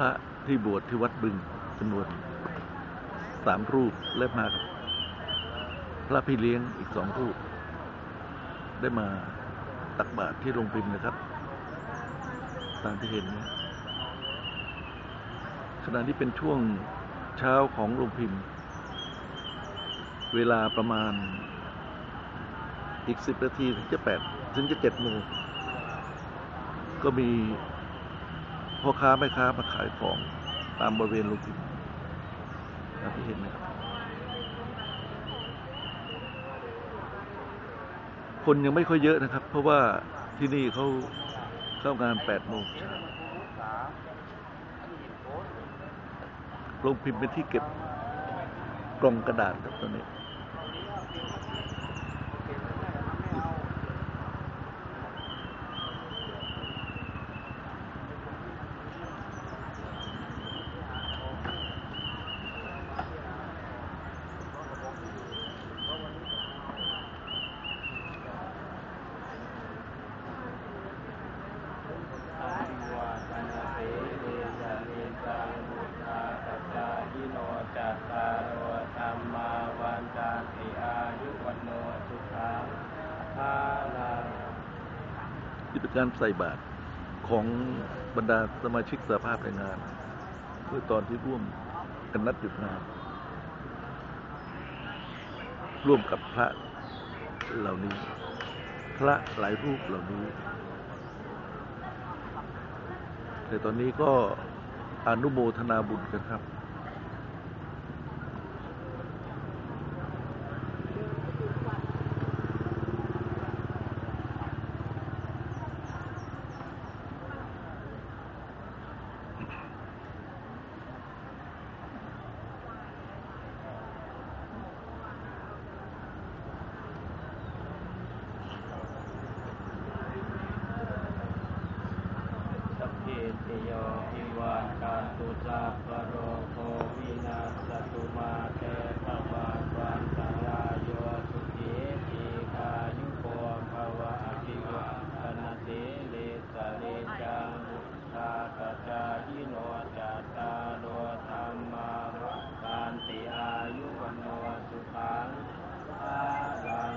ระที่บวชที่วัดบึงจำนวนสามรูปและมากับพระพี่เลี้ยงอีกสองรูป ได้มาตักบาตรที่โรงพิมพ์นะครับ ตามที่เห็นนี่ยขณะนี้เป็นช่วงเช้าของโรงพิมพ์ เวลาประมาณอีกสิบนาทีถึงจะแปดถึงจะเจ็ดโมงก็มี พ่อค้าแม่ค้ามาขายของตามบริเวณโรงพิมพ์ตามที่เห็นนะครับ คนยังไม่ค่อยเยอะนะครับ เพราะว่าที่นี่เขาเข้างานแปดโมงเช้าโรงพิมพ์เป็นที่เก็บกล่องกระดาษครับตอนนี้ จัตตารโอธรรมาวันตาติอายุวันโนสุขังภาลัง ที่เป็นการใส่บาตรของบรรดาสมาชิกสภาพแรงงานเมื่อตอนที่ร่วมกันนัดหยุดงาน ร่วมกับพระเหล่านี้ พระหลายรูปเหล่านี้ แต่ตอนนี้ก็อนุโมทนาบุญกันครับ ติโยวิวัตาตุสัพพะโรโควินาศตุมาเตภวัตวันตรายโยสุขีทีกายุโกภวะอภิวะอนาเตเลสะเลจังมุทาปจายิโนจัตาโลธรรมาวัฏานติอายุวันโนสุขังภาลัง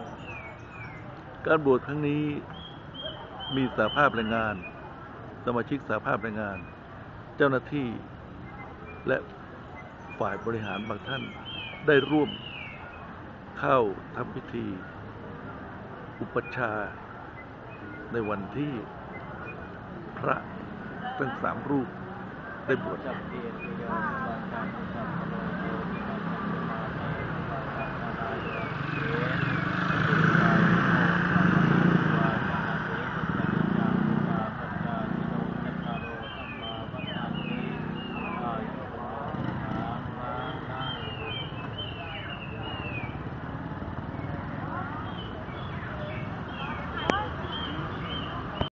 การบวชครั้งนี้มีสาภาพแรงงาน สมาชิกสาภาพแรงงาน เจ้าหน้าที่ และฝ่ายบริหารบางท่านได้ร่วมเข้าทำพิธี อุปชา ในวันที่พระทั้งสามรูปได้บวช